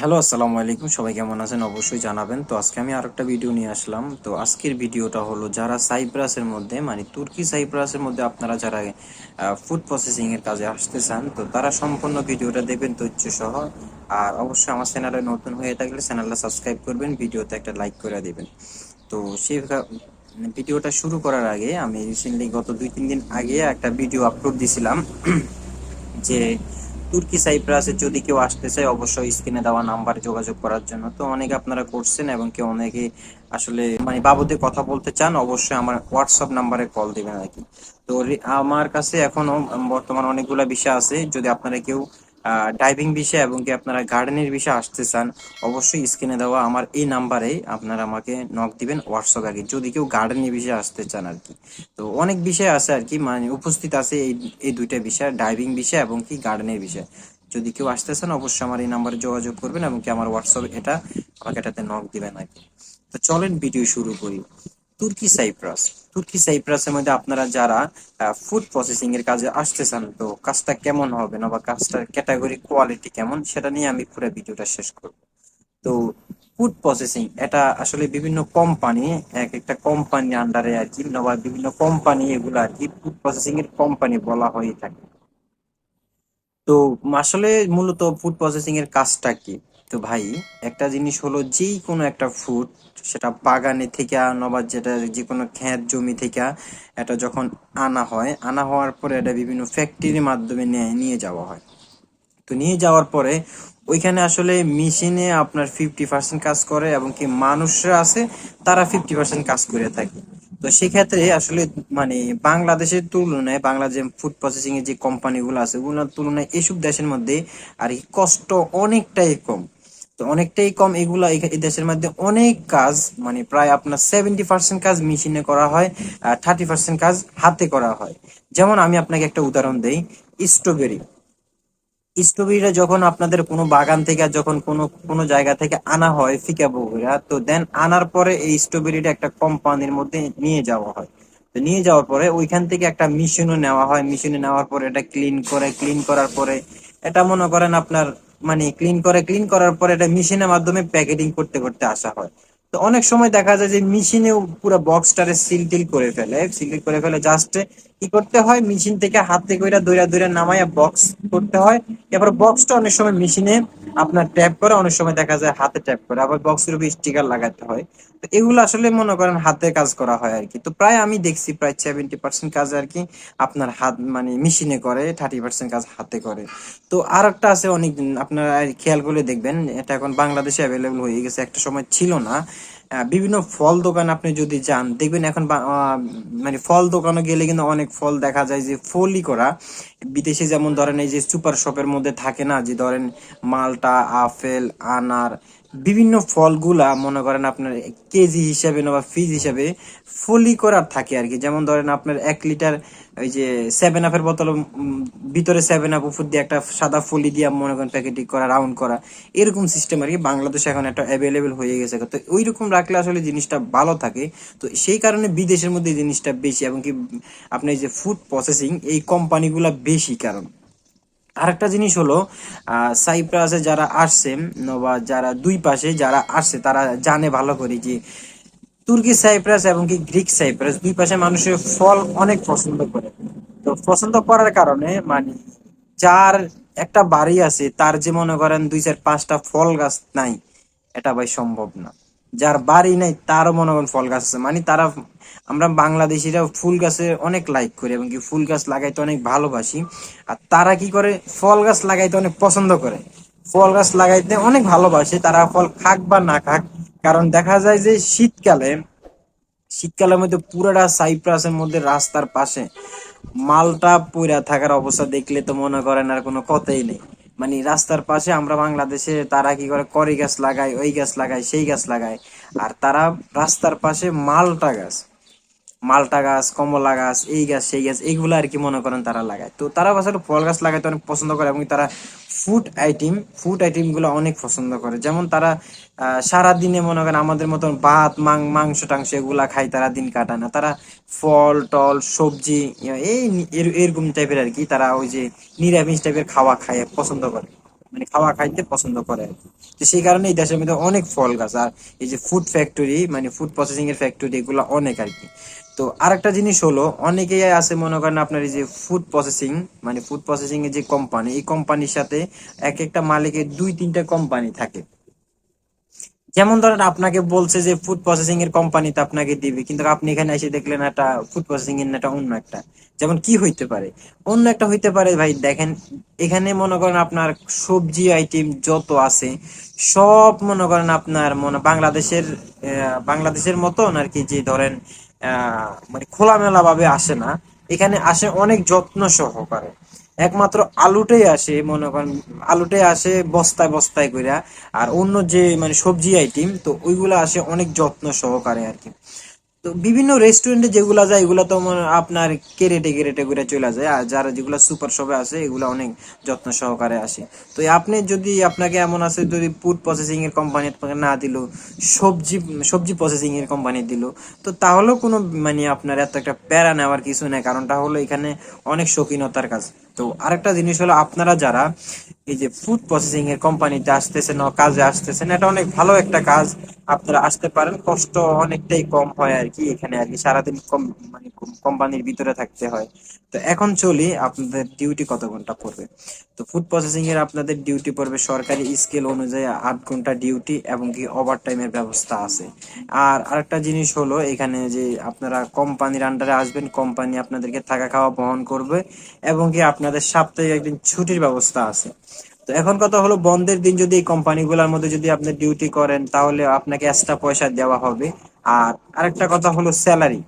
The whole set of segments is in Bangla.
হ্যালো, আসসালামু আলাইকুম। সবাই কেমন আছেন? অবশ্যই জানাবেন। তো আজকে আমি আরেকটা ভিডিও নিয়ে আসলাম। তো আজকের ভিডিওটা হলো যারা সাইপ্রাসের মধ্যে মানে তুর্কি সাইপ্রাসের মধ্যে আপনারা যারা ফুড প্রসেসিং এর কাজে আসতে চান, তো তারা সম্পূর্ণ ভিডিওটা দেখবেন তথ্য সহ আর অবশ্যই আমার চ্যানেলে নতুন হয়ে থাকলে চ্যানেলটা সাবস্ক্রাইব করবেন, ভিডিওতে একটা লাইক করে দিবেন। তো সেই ভিডিওটা শুরু করার আগে আমি রিসেন্টলি গত দুই তিন দিন আগে একটা ভিডিও আপলোড দিছিলাম, যে তুর্কি সাইপ্রাসে যদি কেউ আসতে চায়, অবশ্যই স্ক্রিনে দেওয়া নাম্বারে যোগাযোগ করার জন্য। তো অনেকে আপনারা করছেন এবং কেউ অনেকে আসলে মানে বাবদে কথা বলতে চান, অবশ্যই আমার হোয়াটসঅ্যাপ নাম্বারে কল দেবেন আর কি। তো আমার কাছে এখনও বর্তমান অনেকগুলো বিষয় আছে। যদি আপনারা কেউ ডাইভিং বিষয় এবং কি আপনারা গার্ডেনের বিষয়ে আসতে চান, অবশ্যই স্ক্রিনে দেওয়া আমার এই নাম্বারে আপনারা আমাকে নক দিবেন হোয়াটসঅ্যাপ কি যদি কেউ গার্ডেনের বিষয়ে আসতে চান আর কি। তো অনেক বিষয় আছে আর কি মানে উপস্থিত আছে এই এই দুইটা বিষয় ডাইভিং বিষয় এবং কি গার্ডেনের বিষয় যদি কেউ আসতে চান, অবশ্যই আমার এই নাম্বারে যোগাযোগ করবেন এবং কি আমার হোয়াটসঅ্যাপ এটা আমাকে এটাতে নক দিবেন আর কি। তো চলেন ভিডিও শুরু করি। তুর্কি সাইপ্রাস। তুর্কি সাইপ্রাসের মধ্যে আপনারা যারা ফুড প্রসেসিং এর কাজে আসতে চান তো কাজটা কেমন হবে না বা কাজটার ক্যাটাগরি কোয়ালিটি কেমন, সেটা নিয়ে আমি পুরো ভিডিওটা শেষ করব। তো ফুড প্রসেসিং এটা আসলে বিভিন্ন কোম্পানি এক একটা কোম্পানি আন্ডারে আর কি বা বিভিন্ন কোম্পানি এগুলো আর কি ফুড প্রসেসিং এর কোম্পানি বলা হয়ে থাকে। তো আসলে মূলত ফুড প্রসেসিং এর কাজটা কি? তো ভাই, একটা জিনিস হলো যেই কোনো একটা ফুড সেটা বাগানে থেকে আনো বা যেটা যে কোনো ক্ষেত জমি থেকে এটা যখন আনা হয়, আনা হওয়ার পরে এটা বিভিন্ন ফ্যাক্টরির মাধ্যমে নিয়ে নিয়ে যাওয়া হয়। তো নিয়ে যাওয়ার পরে ওইখানে আসলে মেশিনে আপনার ফিফটি পার্সেন্ট কাজ করে এবং কি মানুষরা আছে, তারা ফিফটি পার্সেন্ট কাজ করে থাকে। তো সেক্ষেত্রে আসলে মানে বাংলাদেশের তুলনায় বাংলাদেশ ফুড প্রসেসিং এর যে কোম্পানিগুলো আছে, ওগুলোর তুলনায় এসব দেশের মধ্যে আর কি কষ্ট অনেকটাই কম। তো অনেকটাই কম। এগুলা এই দেশের মধ্যে অনেক কাজ মানে প্রায় আপনার সেভেন্টি পার্সেন্ট কাজ মেশিনে করা হয়, আর থার্টি পার্সেন্ট কাজ হাতে করা হয়। যেমন আমি আপনাকে একটা উদাহরণ দেই স্ট্রবেরি স্ট্রবেরিটা যখন আপনাদের কোনো বাগান থেকে, যখন কোনো কোনো জায়গা থেকে আনা হয় ফিকা বগুড়া তো দেন আনার পরে এই স্ট্রবেরিটা একটা কোম্পানির মধ্যে নিয়ে যাওয়া হয়। তো নিয়ে যাওয়ার পরে ওইখান থেকে একটা মেশিনও নেওয়া হয়। মেশিনে নেওয়ার পরে এটা ক্লিন করে ক্লিন করার পরে এটা মনে করেন আপনার মানে ক্লিন করে ক্লিন করার পরে এটা মেশিনের মাধ্যমে প্যাকেটিং করতে করতে আসা হয়। তো অনেক সময় দেখা যায় যে মেশিনে পুরো বক্সটারে সিল টিল করে ফেলে। সিল করে ফেলে জাস্ট কি করতে হয়? মেশিন থেকে হাতে কইরা দইরা দইরা নামাইয়া বক্স করতে হয়। এবার বক্সটা অনেক সময় মেশিনে আপনার ট্যাপ করে, অনেক সময় দেখা যায় হাতে ট্যাপ করে। আবার বক্সের উপর স্টিকার লাগাতে হয়। তো এগুলো আসলে মনে করেন হাতে কাজ করা হয় আর কি। তো প্রায় আমি দেখছি প্রায় সেভেন্টি পার্সেন্ট কাজ আর কি আপনার হাত মানে মেশিনে করে থার্টি পার্সেন্ট কাজ হাতে করে। তো আর একটা আছে অনেক আপনারা খেয়াল করে দেখবেন, এটা এখন বাংলাদেশে অ্যাভেলেবল হয়ে গেছে। একটা সময় ছিল না। বিভিন্ন ফল দোকান আপনি যদি যান, দেখবেন এখন মানে ফল দোকানে গেলে কিন্তু অনেক ফল দেখা যায় যে ফলই করা। বিদেশে যেমন ধরেন এই যে সুপার শপের মধ্যে থাকে না, যে ধরেন মালটা, আপেল, আনার, বিভিন্ন ফলগুলা মনে করেন আপনার কেজি হিসাবে না বা ফিজ হিসাবে ফলি করার থাকে আর কি। যেমন ধরেন আপনার এক লিটার ওই যে সেভেন আপের বোতল ভিতরে সেভেন আপ উপর দিয়ে একটা সাদা ফলি দিয়ে মনে করেন প্যাকেটিং করা, রাউন্ড করা, এরকম সিস্টেম আর কি। বাংলাদেশে এখন একটা অ্যাভেলেবেল হয়ে গেছে। তো ওই রকম রাখলে আসলে জিনিসটা ভালো থাকে। তো সেই কারণে বিদেশের মধ্যে জিনিসটা বেশি এবং কি আপনি যে ফুড প্রসেসিং এই কোম্পানিগুলা বেশি কারণ। আরেকটা জিনিস হলো সাইপ্রাসে যারা আসছে বা যারা দুই পাশে যারা আসছে, তারা জানে ভালো করে যে তুর্কি সাইপ্রাস এবং কি গ্রিক সাইপ্রাস দুই পাশে মানুষের ফল অনেক পছন্দ করে। তো পছন্দ করার কারণে মানে যার একটা বাড়ি আছে, তার যে মনে করেন দুই চার পাঁচটা ফল গাছ নাই, এটা ভাই সম্ভব না। যার বাড়ি নাই, তারও মনে করেন ফল গাছ আছে। মানে তারা, আমরা বাংলাদেশিরা ফুল গাছে অনেক লাইক করি এবং কি ফুল গাছ লাগাইতে অনেক ভালোবাসি। আর তারা কি করে? ফল গাছ লাগাইতে অনেক পছন্দ করে। ফল গাছ লাগাইতে অনেক ভালোবাসে, তারা ফল খাক বা না খাক। কারণ দেখা যায় যে শীতকালে, শীতকালের মধ্যে পুরোটা সাইপ্রাসের মধ্যে রাস্তার পাশে মালটা পইরা থাকার অবস্থা দেখলে তো মনে করেন আর কোনো কথাই নেই। মানে রাস্তার পাশে আমরা বাংলাদেশে তারা কি করে করি গাছ লাগায়, ওই গাছ লাগায়, সেই গাছ লাগায়। আর তারা রাস্তার পাশে মালটা গাছ। মালটা গাছ, কমলা গাছ, এই গাছ, সেই গাছ এইগুলো আর কি মনে করেন তারা লাগায়। তো তারা আসলে ফল গাছ লাগাইতে অনেক পছন্দ করে এবং তারা ফুড আইটেম ফুড আইটেমগুলো অনেক পছন্দ করে। যেমন তারা সারাদিনে মনে করেন আমাদের মতন ভাত, মাং, মাংস, টাংস এগুলা খায়, তারা দিন কাটায় না। তারা ফল, টল, সবজি, এই এর- এরকম টাইপের আর কি তারা ওই যে নিরামিষ টাইপের খাওয়া খায়, পছন্দ করে। মানে খাওয়া খাইতে পছন্দ করে আর কি। তো সেই কারণে এই দেশের মধ্যে অনেক ফল গাছ, আর এই যে ফুড ফ্যাক্টরি মানে ফুড প্রসেসিং এর ফ্যাক্টরি এগুলো অনেক আর কি তো আরেকটা জিনিস হলো, অনেকেই আছে মনে করেন আপনার এই যে ফুড প্রসেসিং মানে ফুড প্রসেসিং এর যে কোম্পানি এই কোম্পানির সাথে এক একটা মালিকের দুই তিনটা কোম্পানি থাকে যেমন ধরেন আপনাকে বলছে যে ফুড প্রসেসিং এর কোম্পানি কোম্পানিতে আপনাকে দিবে, কিন্তু আপনি এখানে এসে দেখলেন একটা ফুড প্রসেসিং এর না একটা অন্য একটা। যেমন কি হইতে পারে? অন্য একটা হইতে পারে ভাই, দেখেন, এখানে মনে করেন আপনার সবজি আইটেম যত আছে, সব মনে করেন আপনার মনে, বাংলাদেশের বাংলাদেশের মতন আর কি যে ধরেন মানে খোলামেলা ভাবে আসে না, এখানে আসে অনেক যত্ন সহকারে। একমাত্র আলুটাই আসে, মনে করেন, আলুটাই আসে বস্তায় বস্তায় কইরা। আর অন্য যে মানে সবজি আইটেম তো ওইগুলো আসে অনেক যত্ন সহকারে আর কি। তো বিভিন্ন রেস্টুরেন্টে যেগুলা যায়, এগুলা তো আপনার কেরেটে কেরেটে করে চলে যায়। আর যারা যেগুলা সুপার শপে আছে এগুলা অনেক যত্ন সহকারে আসে। তো আপনি যদি আপনাকে এমন আছে, যদি ফুড প্রসেসিং এর কোম্পানি আপনাকে না দিল, সবজি সবজি প্রসেসিং এর কোম্পানি দিল, তো তাহলেও কোনো মানে আপনার এত একটা প্যারা নেওয়ার কিছু নেই। কারণটা হলো এখানে অনেক শৌখিনতার কাজ। তো আরেকটা জিনিস হলো আপনারা যারা এই যে ফুড প্রসেসিং এর কোম্পানিতে আসতেছেন কাজে আসতেছেন, এটা অনেক ভালো একটা কাজ। আপনারা আসতে পারেন, কষ্ট অনেকটাই কম হয় আর কি এখানে আর কি, সারাদিন কম মানে কোম্পানির ভিতরে থাকতে হয়। তো এখন চলি, আপনাদের ডিউটি কত ঘণ্টা পড়বে? তো ফুড প্রসেসিং এর আপনাদের ডিউটি পড়বে সরকারি স্কেল অনুযায়ী আট ঘণ্টা ডিউটি এবং কি ওভার টাইমের ব্যবস্থা আছে। আর আরেকটা জিনিস হলো, এখানে যে আপনারা কোম্পানির আন্ডারে আসবেন কোম্পানি আপনাদেরকে থাকা খাওয়া বহন করবে এবং কি আপনাদের সাপ্তাহিক একদিন ছুটির ব্যবস্থা আছে। তো এখন কথা হলো, বন্ধের দিন যদি এই কোম্পানিগুলোর মধ্যে যদি আপনি ডিউটি করেন, তাহলে আপনাকে এক্সট্রা পয়সা দেওয়া হবে। আর আরেকটা কথা হলো স্যালারি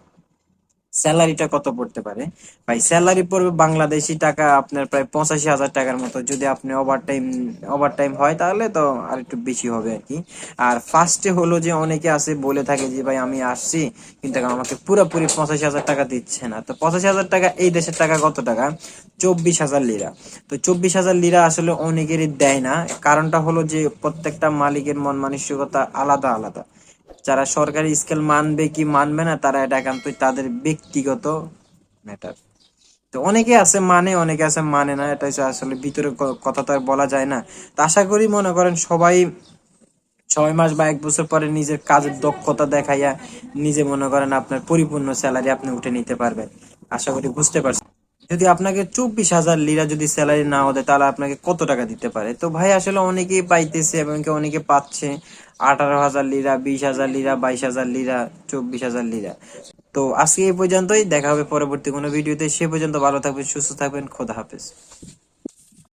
স্যালারিটা কত পড়তে পারে? ভাই, স্যালারি পড়বে বাংলাদেশি টাকা আপনার প্রায় পঁচাশি হাজার টাকার মতো। যদি আপনি ওভার টাইম ওভার টাইম হয় তাহলে তো আর একটু বেশি হবে আর কি। আর ফার্স্টে হলো যে অনেকে আছে বলে থাকে যে, ভাই, আমি আসছি। কিন্তু আমাকে পুরোপুরি পঁচাশি হাজার টাকা দিচ্ছে না। তো পঁচাশি হাজার টাকা, এই দেশের টাকা কত টাকা? চব্বিশ হাজার লিরা। তো চব্বিশ হাজার লিরা আসলে অনেকেরই দেয় না। কারণটা হলো যে প্রত্যেকটা মালিকের মন মানসিকতা আলাদা আলাদা। যারা সরকারি স্কেল মানবে কি মানবে না, তারা এটা একান্তই তাদের ব্যক্তিগত ম্যাটার তো অনেকে আছে মানে অনেকে আছে মানে না, এটা আসলে ভিতরে কথা তো আর বলা যায় না। তো আশা করি মনে করেন সবাই, ছয় মাস বা এক বছর পরে নিজের কাজের দক্ষতা দেখাইয়া নিজে মনে করেন আপনার পরিপূর্ণ স্যালারি আপনি উঠে নিতে পারবেন। আশা করি বুঝতে পারছেন। যদি আপনাকে চব্বিশ হাজার লিরা যদি স্যালারি না দেয়, তাহলে আপনাকে কত টাকা দিতে পারে? তো ভাই, আসলে অনেকেই পাইতেছে এবং কি অনেকে পাচ্ছে। আঠারো হাজার লিরা বিশ হাজার লিরা বাইশ হাজার লিরা চব্বিশ হাজার লিরা তো আজকে এই পর্যন্তই, দেখা হবে পরবর্তী কোনো ভিডিওতে সে পর্যন্ত ভালো থাকবেন, সুস্থ থাকবেন, খোদা হাফেজ।